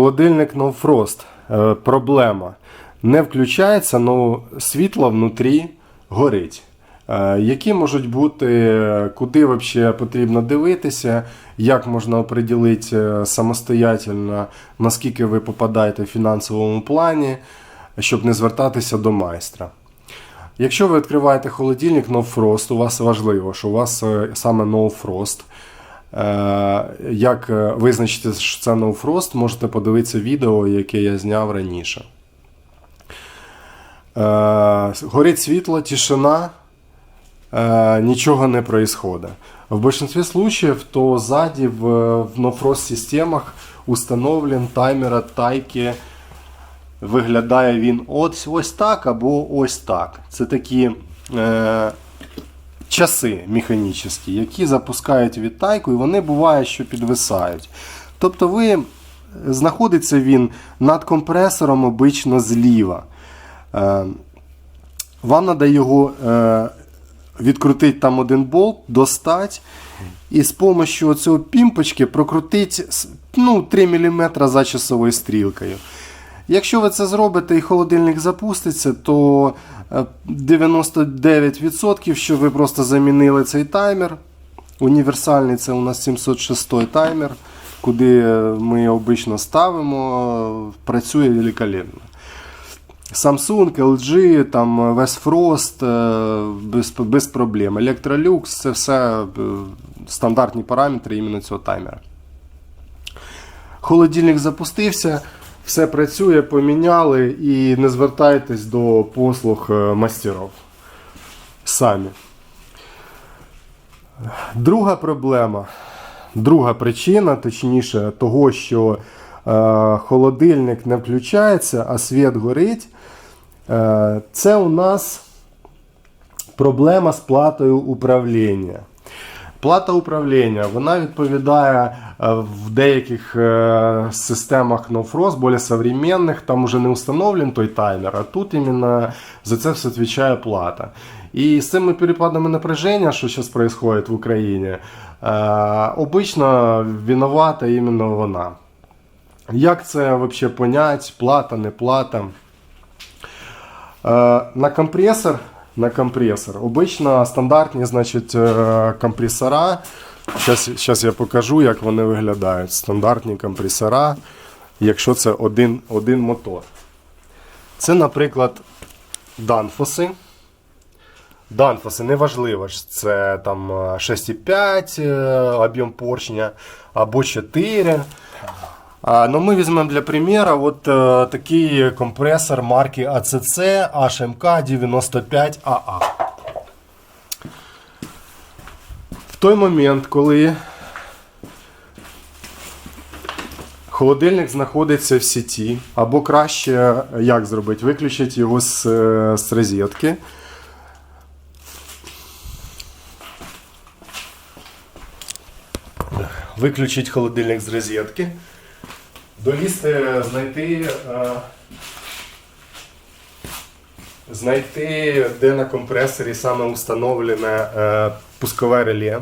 Холодильник No Frost. Е, Проблема. Не включається, але світло внутрі горить. Е, Які можуть бути, куди взагалі потрібно дивитися, як можна оприділити е, самостоятельно, наскільки ви попадаєте в фінансовому плані, щоб не звертатися до майстра. Якщо ви відкриваєте холодильник No Frost, у вас важливо, що у вас саме No Frost. Е, Як е, визначити, що це Frost, можете подивитися відео, яке я зняв раніше. Е, Горить світло, тишина, нічого не происходит. В большинстве случаев, то сзади в, в No системах установлен таймер от тайки. Виглядає він ось, ось так або ось так. Це такі часи механічні, які запускають відтайку, і вони буває, що підвисають. Тобто ви знаходиться він над компресором обично зліва. Е, вам треба його е, відкрутити там один болт, достати. І з допомогою цього пімпочки прокрутити ну, 3 мм за часовою стрілкою. Якщо ви це зробите і холодильник запуститься, то е, 99% що ви просто замінили цей таймер. Універсальний це у нас 706 таймер, куди е, ми обично ставимо, е, працює великолепно. Samsung, LG, там е, Westfrost е, без, без проблем. Electrolux це все е, стандартні параметри іменно цього таймера. Холодильник запустився, все працює, поміняли і не звертайтесь до послуг е, мастерів. Самі. Друга проблема, друга причина, точніше, того, що е, холодильник не включається, а світ горить, е, це у нас проблема з платою управління. Плата управління вона відповідає е, в деяких е, системах No Frost, більш современних, там вже не встановлений той таймер, а тут іменно за це все відповідає плата. І з цими перепадами напряження, що зараз відбувається в Україні, е, обично виновата іменно вона. Як це взагалі понять, плата, не плата? На компресор, на компресор. Обично стандартні значить, е, компресора. Зараз я покажу, як вони виглядають. Стандартні компресора, якщо це один, один мотор. Це, наприклад, Данфоси. Данфоси, неважливо, це там е, 6,5 е, об'єм поршня або 4. А, ну, ми візьмемо для примеру от е, такий компресор марки ACC HMK 95AA. В той момент, коли холодильник знаходиться в сіті, або краще як зробити, виключити його з, е, з розетки. Виключити холодильник з розетки долізти, знайти, е, знайти, де на компресорі саме встановлене е, пускове реле.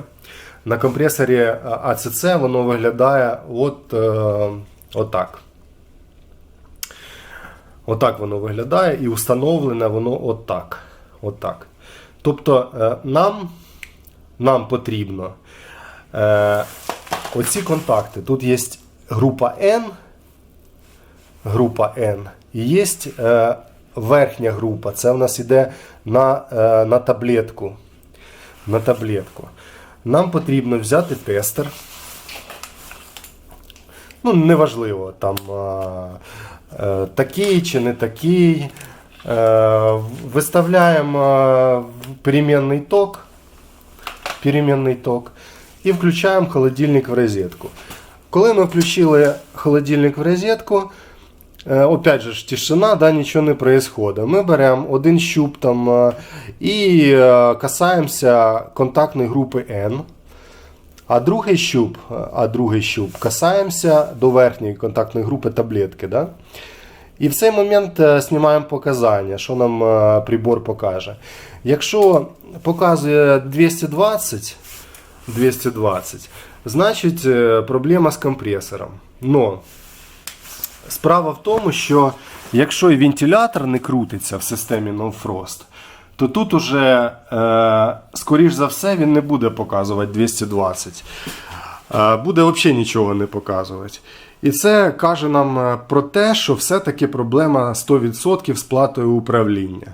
На компресорі е, ACC воно виглядає от, отак. Отак воно виглядає і встановлене воно отак. Отак. Тобто нам, нам потрібно оці контакти. Тут є група N, група N. І є е, верхня група. Це в нас йде на, е, на таблетку. На таблетку. Нам потрібно взяти тестер. Ну, неважливо, там е, такий чи не такий. Виставляємо перемінний ток. Перемінний ток. І включаємо холодильник в розетку. Коли ми включили холодильник в розетку, опять же тишина, да, нічого не происходит. Ми беремо один щуп там е, і е, касаємося контактної групи N. А другий щуп, е, а другий щуп касаємося до верхньої контактної групи таблетки. Да? І в цей момент е, знімаємо показання, що нам е, прибор покаже. Якщо показує 220, 220, значить е, проблема з компресором. Но Справа в тому, що якщо і вентилятор не крутиться в системі NoFrost, то тут уже, е, скоріш за все, він не буде показувати 220. Е, буде взагалі нічого не показувати. І це каже нам е, про те, що все-таки проблема 100% з платою управління.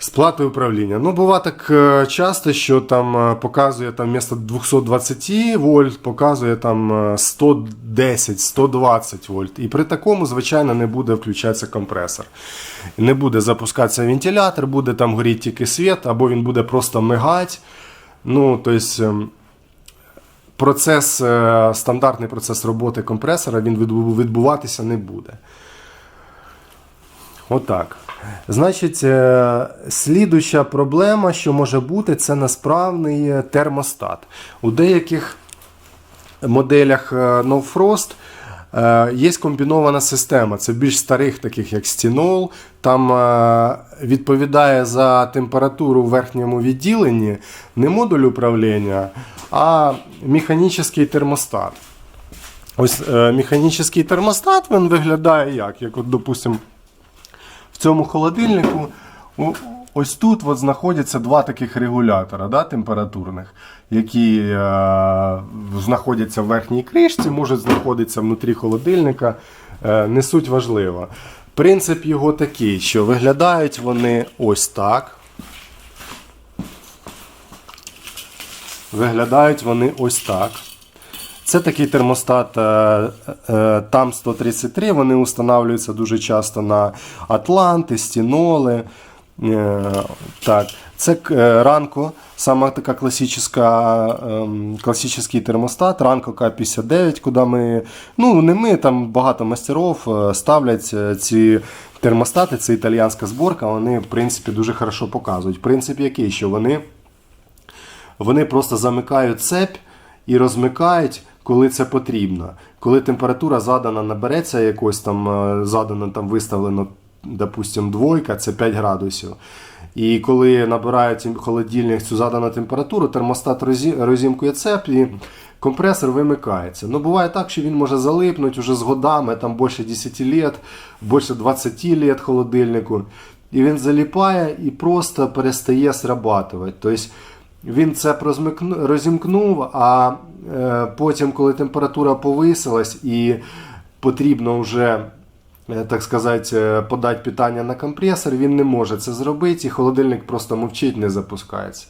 З платою управління. Ну, буває так е, часто, що там е, показує там вмісто 220 вольт, показує там е, 110, 120 вольт. І при такому, звичайно, не буде включатися компресор. Не буде запускатися вентилятор, буде там горіти тільки світ, або він буде просто мигати. Ну, тобто, процес, е, стандартний процес роботи компресора він відбуватися не буде. Отак. Значить, е, слідуща проблема, що може бути, це несправний е, термостат. У деяких моделях е, No Frost є комбінована система. Це більш старих, таких як Стінол. Там відповідає за температуру в верхньому відділенні не модуль управління, а механічний термостат. Ось механічний термостат він виглядає як? Як, от, допустимо, цьому холодильнику ось тут от знаходяться два таких регулятора да, температурних, які е, знаходяться в верхній кришці, можуть знаходитися внутрі холодильника. Е, не суть важливо. Принцип його такий, що виглядають вони ось так. Виглядають вони ось так. Це такий термостат е, е, там 133. Вони встановлюються дуже часто на Атланти, стіноли. Е, так. Це ранко, сама така класична, ем, класичний термостат, ранко К59, куди ми, ну не ми, там багато мастерів е, ставлять ці термостати, це італіянська зборка, вони в принципі дуже хорошо показують. Принцип який, що вони вони просто замикають цепь і розмикають, коли це потрібно. Коли температура задана набереться якось там, е, задано там виставлено, допустим, двойка, це 5 градусів. І коли набирають холодильник цю задану температуру, термостат розімкує цеп і компресор вимикається. Ну, буває так, що він може залипнути вже з годами, там більше 10 лет, більше 20 лет холодильнику. І він заліпає і просто перестає срабатувати. Тобто він це розімкнув, а е, потім, коли температура повисилась і потрібно вже, е, так сказати, е, подати питання на компресор, він не може це зробити, і холодильник просто мовчить, не запускається.